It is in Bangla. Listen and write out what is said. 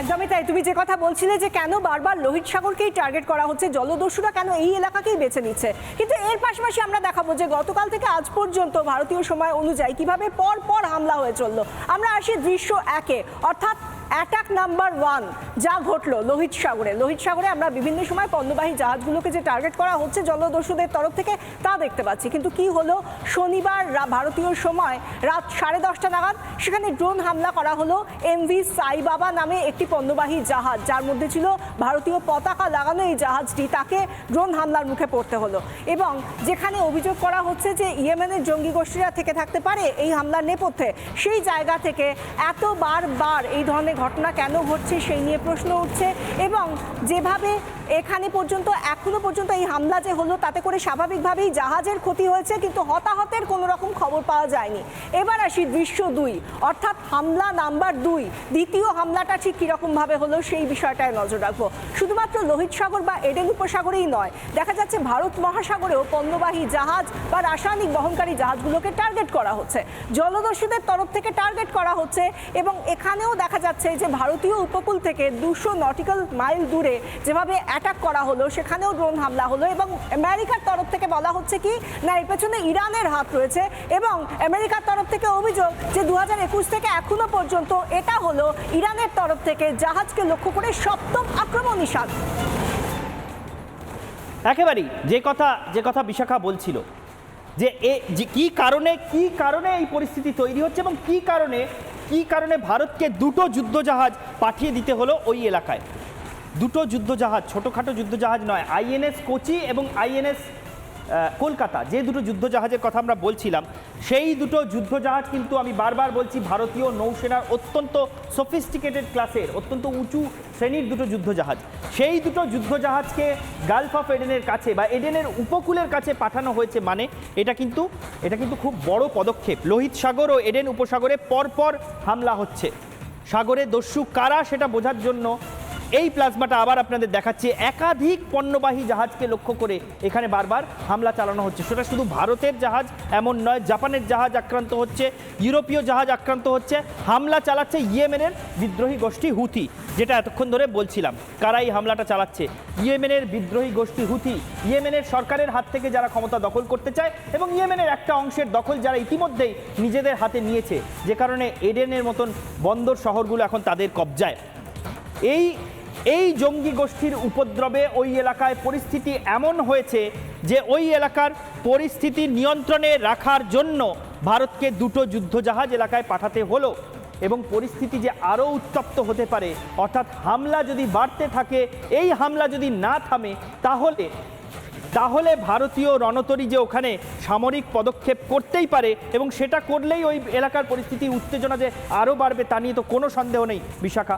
একদমই তাই। তুমি যে কথা বলছিলে যে কেন বারবার লোহিত সাগরকেই টার্গেট করা হচ্ছে, জলদস্যুরা কেন এই এলাকাকেই বেছে নিচ্ছে? কিন্তু এর পাশাপাশি আমরা দেখাবো যে গতকাল থেকে আজ পর্যন্ত ভারতীয় সময় অনুযায়ী কীভাবে পর পর হামলা হয়ে চলল। আমরা আসি দৃশ্য একে। অর্থাৎ অ্যাটাক নাম্বার ওয়ান যা ঘটলো লোহিত সাগরে। লোহিত সাগরে আমরা বিভিন্ন সময় পণ্যবাহী জাহাজগুলোকে যে টার্গেট করা হচ্ছে জলদস্যুদের তরফ থেকে তা দেখতে পাচ্ছি। কিন্তু কি হলো? শনিবার ভারতীয় সময় রাত সাড়ে দশটা নাগাদ সেখানে ড্রোন হামলা করা হলো এমভি সাইবাবা নামে একটি পণ্যবাহী জাহাজ। যার মধ্যে ছিল ভারতীয় পতাকা লাগানো এই জাহাজটি, তাকে ড্রোন হামলার মুখে পড়তে হলো। এবং যেখানে অভিযোগ করা হচ্ছে যে ইয়েমেনের জঙ্গি গোষ্ঠীরা থেকে থাকতে পারে এই হামলার নেপথ্যে, সেই জায়গা থেকে এত বারবার এই ধরনের ঘটনা কেন ঘটছে সেই নিয়ে প্রশ্ন উঠছে এবং যেভাবে এখানে পর্যন্ত, এখনও পর্যন্ত এই হামলা যে হলো তাতে করে স্বাভাবিকভাবেই জাহাজের ক্ষতি হয়েছে, কিন্তু হতাহতের কোনো রকম খবর পাওয়া যায়নি। এবার আসি দৃশ্য দুই, অর্থাৎ হামলা নাম্বার দুই, দ্বিতীয় হামলাটা ঠিক কীরকমভাবে হলো সেই বিষয়টায় নজর রাখব। শুধুমাত্র লোহিত সাগর বা এডেন উপসাগরেই নয়, দেখা যাচ্ছে ভারত মহাসাগরেও পণ্যবাহী জাহাজ বা রাসায়নিক বহনকারী জাহাজগুলোকে টার্গেট করা হচ্ছে। জলদস্যুদের তরফ থেকে টার্গেট করা হচ্ছে এবং এখানেও দেখা যাচ্ছে যে ভারতীয় উপকূল থেকে দুশো নটিক্যাল মাইল দূরে যেভাবে অ্যাটাক করা হলো, সেখানেও ড্রোন হামলা হলো এবং আমেরিকার তরফ থেকে বলা হচ্ছে কি, না, এর পেছনে ইরানের হাত রয়েছে এবং আমেরিকার তরফ থেকে অভিযোগ যে দুহাজার একুশ থেকে এখনও পর্যন্ত এটা হলো ইরানের তরফ থেকে জাহাজকে লক্ষ্য করে সপ্তম আক্রমণ নিশান। একেবারেই যে কথা যে কথা বিশাখা বলছিল, যে এ কী কারণে, কি কারণে এই পরিস্থিতি তৈরি হচ্ছে এবং কি কারণে কি কারণে ভারতকে দুটো যুদ্ধজাহাজ পাঠিয়ে দিতে হলো ওই এলাকায়? দুটো যুদ্ধজাহাজ, ছোটোখাটো যুদ্ধজাহাজ নয় আইএনএস কোচি এবং আইএনএস কলকাতা, যে দুটো যুদ্ধজাহাজের কথা আমরা বলছিলাম, সেই দুটো যুদ্ধজাহাজ কিন্তু আমি বারবার বলছি ভারতীয় নৌসেনার অত্যন্ত সফিস্টিকেটেড ক্লাসের অত্যন্ত উঁচু শ্রেণির দুটো যুদ্ধজাহাজ। সেই দুটো যুদ্ধজাহাজকে গালফ অফ এডেনের কাছে বা এডেনের উপকূলের কাছে পাঠানো হয়েছে মানে এটা কিন্তু এটা কিন্তু খুব বড় পদক্ষেপ। লোহিত সাগর ও এডেন উপসাগরে পরপর হামলা হচ্ছে। সাগরে দস্যু কারা সেটা বোঝার জন্য এই প্লাজমাটা আবার আপনাদের দেখাচ্ছে। একাধিক পণ্যবাহী জাহাজকে লক্ষ্য করে এখানে বারবার হামলা চালানো হচ্ছে। সেটা শুধু ভারতের জাহাজ এমন নয়, জাপানের জাহাজ আক্রান্ত হচ্ছে, ইউরোপীয় জাহাজ আক্রান্ত হচ্ছে। হামলা চালাচ্ছে ইয়েমেনের বিদ্রোহী গোষ্ঠী হুথি, যেটা এতক্ষণ ধরে বলছিলাম। কারা এই হামলাটা চালাচ্ছে? ইয়েমেনের বিদ্রোহী গোষ্ঠী হুথি, ইয়েমেনের সরকারের হাত থেকে যারা ক্ষমতা দখল করতে চায় এবং ইয়েমেনের একটা অংশের দখল যারা ইতিমধ্যেই নিজেদের হাতে নিয়েছে, যে কারণে এডেনের মতন বন্দর শহরগুলো এখন তাদের কবজায়। এই এই জঙ্গি গোষ্ঠীর উপদ্রবে ওই এলাকায় পরিস্থিতি এমন হয়েছে যে ওই এলাকার পরিস্থিতি নিয়ন্ত্রণে রাখার জন্য ভারতকে দুটো যুদ্ধজাহাজ এলাকায় পাঠাতে হলো এবং পরিস্থিতি যে আরও উত্তপ্ত হতে পারে, অর্থাৎ হামলা যদি বাড়তে থাকে, এই হামলা যদি না থামে, তাহলে তাহলে ভারতীয় রণতরী যে ওখানে সামরিক পদক্ষেপ করতেই পারে এবং সেটা করলেই ওই এলাকার পরিস্থিতি, উত্তেজনা যে আরও বাড়বে তা নিয়ে তো কোনো সন্দেহ নেই বিশাখা।